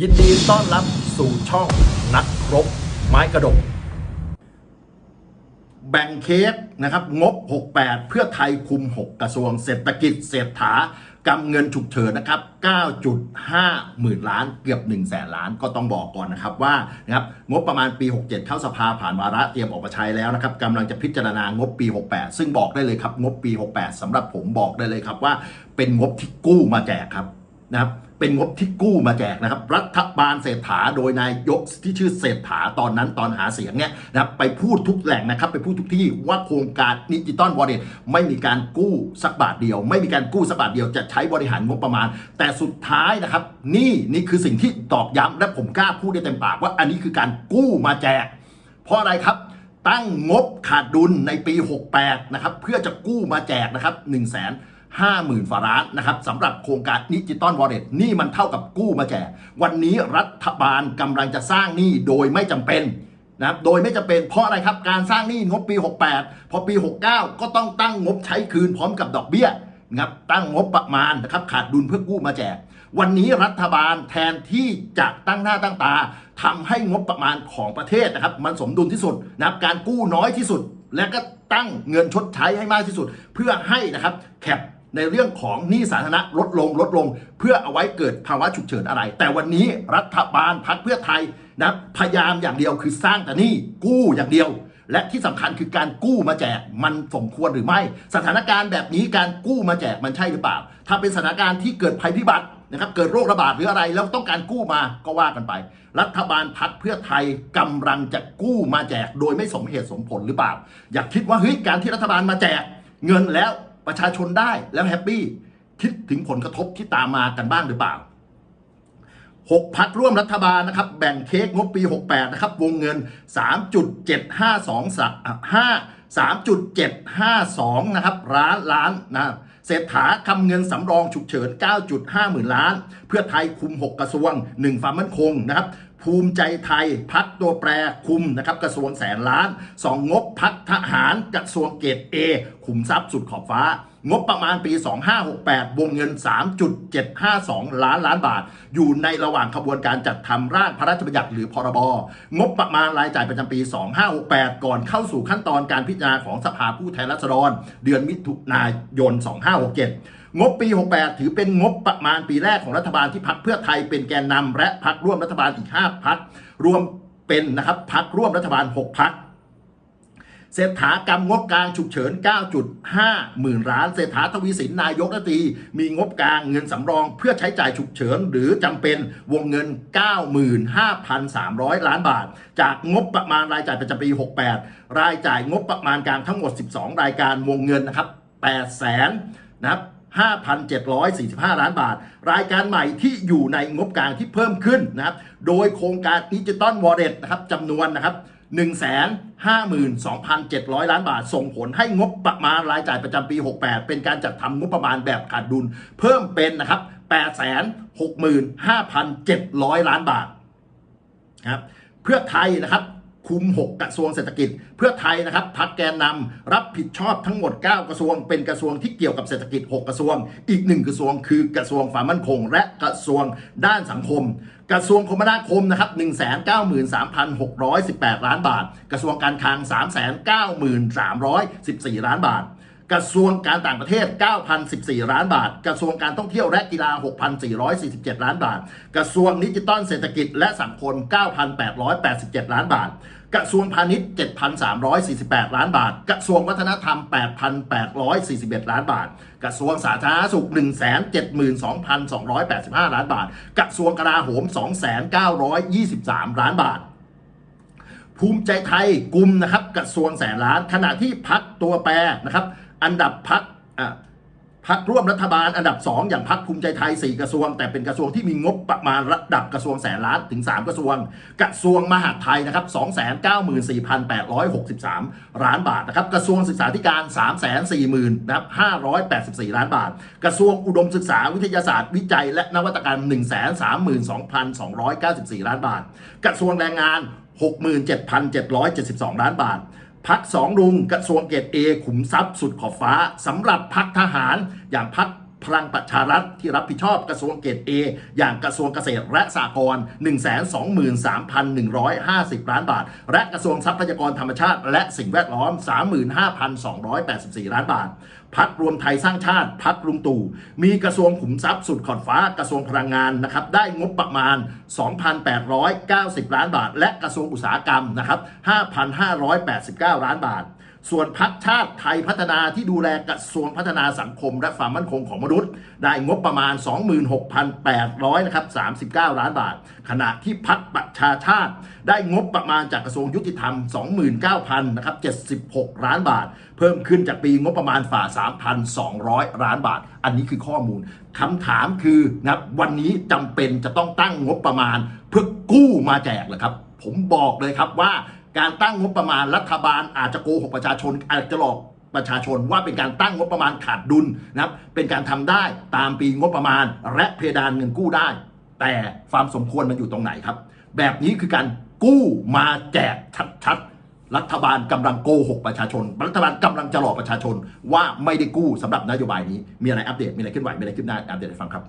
ยินดีต้อนรับสู่ช่องนักรบ ไม้กระดก แบ่งเค้กนะครับ งบ 68 เพื่อไทยคุม 6 กระทรวงเศรษฐกิจเศรษฐากำเงินฉุกเฉินนะครับ 9.5 หมื่นล้าน เกือบ1แสนล้าน ก็ต้องบอกก่อนนะครับว่านะครับงบประมาณปี 67 เข้าสภาผ่านวาระเตรียมออกมาใช้แล้วนะครับกำลังจะพิจารณางบปี 68 ซึ่งบอกได้เลยครับ งบปี 68สำหรับผมบอกได้เลยครับว่า เป็นงบที่กู้มาแจกครับนะครับเป็นงบที่กู้มาแจกนะครับ รัฐบาลเศรษฐาโดยนายกที่ชื่อเศรษฐาตอนนั้นตอนหาเสียงเนี่ยนะครับไปพูดทุกแหล่งนะครับ ไปพูดทุกที่ว่าโครงการดิจิตอลวอลเล็ตไม่มีการกู้สักบาทเดียว ไม่มีการกู้สักบาทเดียวจะใช้บริหารงบประมาณ แต่สุดท้ายนะครับ นี่นี่คือสิ่งที่ตอกย้ำและผมกล้าพูดได้เต็มปากว่าอันนี้คือการกู้มาแจก เพราะอะไรครับตั้งงบขาดดุลในปี 68 นะครับ เพื่อจะกู้มาแจกนะครับ1 5 0 0 0 0ฝ่าล้านนะครับสำหรับโครงการดิจิตอลวอลเล็ตนี่มันเท่ากับกู้มาแจกวันนี้รัฐบาลกำลังจะสร้างหนี้โดยไม่จำเป็นนะครับโดยไม่จำเป็นเพราะอะไรครับการสร้างหนี้งบปี 68 พอปี 69 ก็ต้องตั้งงบใช้คืนพร้อมกับดอกเบี้ยนะครับตั้งงบประมาณนะครับขาดดุลเพื่อกู้มาแจก วันนี้รัฐบาลแทนที่จะตั้งหน้าตั้งตาทำให้งบประมาณของประเทศนะครับมันสมดุลที่สุดนะครับการกู้น้อยที่สุด และก็ตั้งเงินชดใช้ให้มากที่สุด เพื่อให้นะครับแคป ในเรื่องของหนี้สาธารณะลดลงลดลง เพื่อเอาไว้เกิดภาวะฉุกเฉินอะไร แต่วันนี้รัฐบาลพักเพื่อไทยนะพยายามอย่างเดียวคือสร้างแต่หนี้กู้อย่างเดียว และที่สำคัญคือการกู้มาแจกมันสมควรหรือไม่ สถานการณ์แบบนี้การกู้มาแจกมันใช่หรือเปล่า ถ้าเป็นสถานการณ์ที่เกิดภัยพิบัตินะครับเกิดโรคระบาดหรืออะไรแล้วต้องการกู้มาก็ว่ากันไป รัฐบาลพักเพื่อไทยกำลังจะกู้มาแจก โดยไม่สมเหตุสมผลหรือเปล่า อยากคิดว่าเฮ้ยการที่รัฐบาลมาแจก เงินแล้ว ประชาชนได้แล้วแฮปปี้คิดถึงผลกระทบที่ตามมากันบ้างหรือเปล่า 6พักร่วมรัฐบาลนะครับ แบ่งเค้กงบปี 68 นะครับ วงเงิน 3.752สัก5 3.752 นะครับล้านล้านนะเศรษฐาคำเงินสำรองฉุกเฉิน 9.5 หมื่นล้าน เพื่อไทยคุม 6 กระทรวง 1 ความมั่นคงนะครับ ภูมิใจไทยพักตัวแปรคุมนะครับกระทรวงแสนล้าน2งงบพักทหารกระทรวงเกตเอคุมทรัพย์สุดขอบฟ้า งบประมาณปี 2568 วงเงิน 3.752 ล้านล้านบาท อยู่ในระหว่างขบวนการจัดทำร่างพระราชบัญญัติหรือพรบ งบประมาณรายจ่ายประจำปี 2568 ก่อนเข้าสู่ขั้นตอนการพิจารณาของสภาผู้แทนราษฎร เดือนมิถุนายน 2567 งบปี 68 ถือเป็นงบประมาณปีแรกของรัฐบาลที่พักเพื่อไทยเป็นแกนนำและพักร่วมรัฐบาลอีก 5 พักรวมเป็นนะครับพักร่วมรัฐบาล 6 พักเศรษฐากรรมงบกลางฉุกเฉิน 9.5 หมื่นล้าน เศรษฐาทวีสินนายกรัฐมนตรีมีงบกลางเงินสำรองเพื่อใช้จ่ายฉุกเฉิน หรือจำเป็นวงเงิน 95,300 ล้านบาท จากงบประมาณรายจ่ายประจำปี 68 รายจ่ายงบประมาณกลางทั้งหมด 12 รายการวงเงินนะครับ8แสนนะครับ 5,745 ล้านบาท รายการใหม่ที่อยู่ในงบกลางที่เพิ่มขึ้นนะครับ โดยโครงการดิจิตอลวอลเล็ตนะครับจำนวนนะครับ152,700 ล้านบาท ส่งผลให้งบประมาณรายจ่ายประจำปี 68 เป็นการจัดทำงบประมาณแบบขาดดุล เพิ่มเป็นนะครับ865,700 ล้านบาทนะครับเพื่อไทยนะครับ คุม 6 กระทรวงเศรษฐกิจ เพื่อไทยนะครับพักแกนนำรับผิดชอบทั้งหมด 9 กระทรวง เป็นกระทรวงที่เกี่ยวกับเศรษฐกิจ 6 กระทรวง อีก 1 กระทรวงคือกระทรวงความมั่นคง และกระทรวงด้านสังคม กระทรวงคมนาคมนะครับ193,618 ล้านบาท กระทรวงการคลัง 393,314 ล้านบาท กระทรวงการต่างประเทศ 9,014 ล้านบาท กระทรวงการท่องเที่ยวและกีฬา 6,447 ล้านบาท กระทรวงดิจิตอลเศรษฐกิจและสังคม 9,887 ล้านบาท กระทรวงพาณิชย์ 7,348 ล้านบาท กระทรวงวัฒนธรรม 8,841 ล้านบาท กระทรวงสาธารณสุข 172,285 ล้านบาท กระทรวงกลาโหม 2,923 ล้านบาทภูมิใจไทยกลุ่มนะครับกระทรวงแสนล้านขณะที่พักตัวแปรนะครับ อันดับพักอะพักร่วมรัฐบาลอันดับ 2 อย่างพักภูมิใจไทย 4 กระทรวง แต่เป็นกระทรวงที่มีงบประมาณระดับกระทรวงแสนล้านถึง 3 กระทรวง กระทรวงมหาดไทยนะครับ294,863 ล้านบาทนะครับกระทรวงศึกษาธิการ 340,000นะครับ584 ล้านบาท กระทรวงอุดมศึกษาวิทยาศาสตร์ วิจัย และนวัตกรรม 132,294 ล้านบาท กระทรวงแรงงาน 67,772 ล้านบาท พักสองลุงกระทรวงเกตเอขุมทรัพย์สุดขอบฟ้าสำหรับพักทหารอย่างพัก พลังประชารัฐที่รับผิดชอบกระทรวงเกษตร A อย่างกระทรวงเกษตรและสหกรณ์123,150 ล้านบาท และกระทรวงทรัพยากรธรรมชาติ และสิ่งแวดล้อม 35,284 ล้านบาทพักรวมไทยสร้างชาติพักลุงตู่ มีกระทรวงขุมทรัพย์สุดขอดฟ้ากระทรวงพลังงานนะครับได้งบประมาณ 2,890 ล้านบาท และกระทรวงอุตสาหกรรมนะครับ5,589 ล้านบาท ส่วนพักชาติไทยพัฒนาที่ดูแลกระทรวงพัฒนาสังคม และความมั่นคงของมนุษย์ ได้งบประมาณ 26,800นะครับ39 ล้านบาท ขณะที่พักประชาชาติ ได้งบประมาณจากกระทรวงยุติธรรม 29,000นะครับ76 ล้านบาท เพิ่มขึ้นจากปีงบประมาณฝ่า 3,200 ล้านบาท อันนี้คือข้อมูลคำถามคือนะครับวันนี้จำเป็นจะต้องตั้งงบประมาณ เพื่อกู้มาแจกเหรอครับ ผมบอกเลยครับว่า การตั้งงบประมาณรัฐบาลอาจจะโกหกประชาชนอาจจะหลอกประชาชนว่าเป็นการตั้งงบประมาณขาดดุลนะครับ เป็นการทำได้ตามปีงบประมาณ และเพดานเงินกู้ได้ แต่ความสมควรมันอยู่ตรงไหนครับ แบบนี้คือการกู้มาแจกชัดๆรัฐบาลกำลังโกหกประชาชน รัฐบาลกำลังจะหลอกประชาชน ว่าไม่ได้กู้สำหรับนโยบายนี้มีอะไรอัปเดตมีอะไรขึ้นไหวมีอะไรขึ้นหน้าอัปเดตให้ฟังครับ